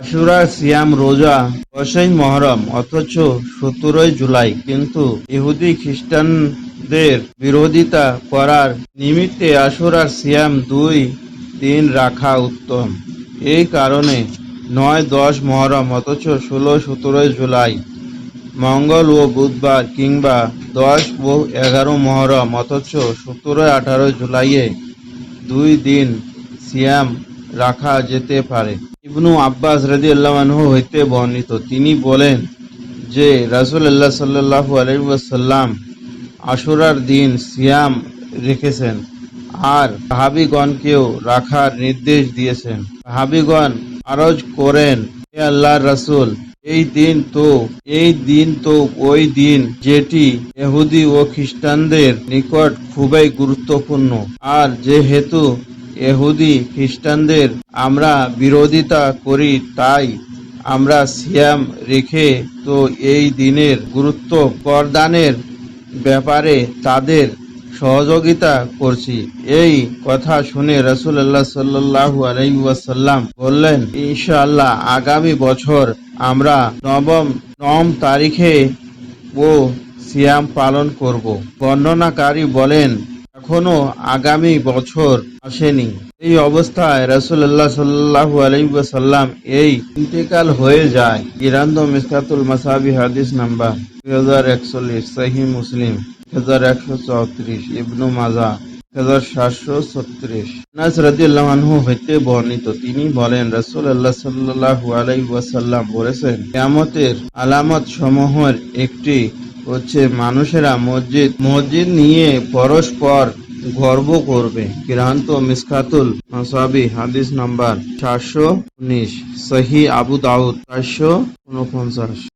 আশুরা সিয়াম রোজা দশই মহরম, অথচ সতেরোই জুলাই কিন্তু ইহুদি খ্রিস্টানদের বিরোধিতা করার নিমিত্তে আশুরার সিয়াম দুই দিন রাখা উত্তম। এই কারণে নয় দশ মহরম, অথচ ষোলো সতেরোই জুলাই, মঙ্গল ও বুধবার কিংবা দশ ও এগারো মহরম, অথচ সতেরো আঠারো জুলাইয়ে দুই দিন সিয়াম রাখা যেতে পারে। ইবনু আব্বাস রাজি আল্লাহ হইতে বর্ণিত। তিনি বলেন যে রাসুল্লাহ সাল্লাহ আলহাসাল্লাম আশুরার দিন সিয়াম রেখেছেন আর সাহাবিগণকেও রাখার নির্দেশ দিয়েছেন। সাহাবিগণ আরজ করেন, হে আল্লাহর রাসূল, এই দিন তো, এই দিন তো ওই দিন যেটি এহুদি ও খ্রিস্টানদের নিকট খুবই গুরুত্বপূর্ণ। আর যেহেতু ইহুদি খ্রিস্টানদের আমরা বিরোধিতা করি, তাই আমরা সিয়াম রেখে তো এই দিনের গুরুত্ব প্রদানের ব্যাপারে তাদের সহযোগিতা করছি। এই কথা শুনে রসুল্লাহ সাল্লাহু আলাইসাল্লাম বললেন, ইনশাআল্লাহ আগামী বছর আমরা নবম নবম তারিখে ও সিয়াম পালন করব। বর্ণনাকারী বলেন এখনও আগামী বছর আসেনি। এই অবস্থায় রসুল্লাহ সাল্লাহু আলাইসাল্লাম এই ইন্তেকাল হয়ে যায়। ইরান্দ মিসকাতুল মাসাবি হাদিস নাম্বার দুই হাজার একচল্লিশ, সহি মুসলিম হাজার একশো চৌত্রিশ, ইবনু মাজা সাতশো ছত্রিশ। তিনি বলেন বলেছেন আলামত সমূহের একটি হচ্ছে মানুষেরা মসজিদ মসজিদ নিয়ে পরস্পর গর্ব করবে। কিরান্ত মিসকাতুল মাসাবি হাদিস নাম্বার চারশো উনিশ, সহি আবু দাউদ চারশো উনপঞ্চাশ।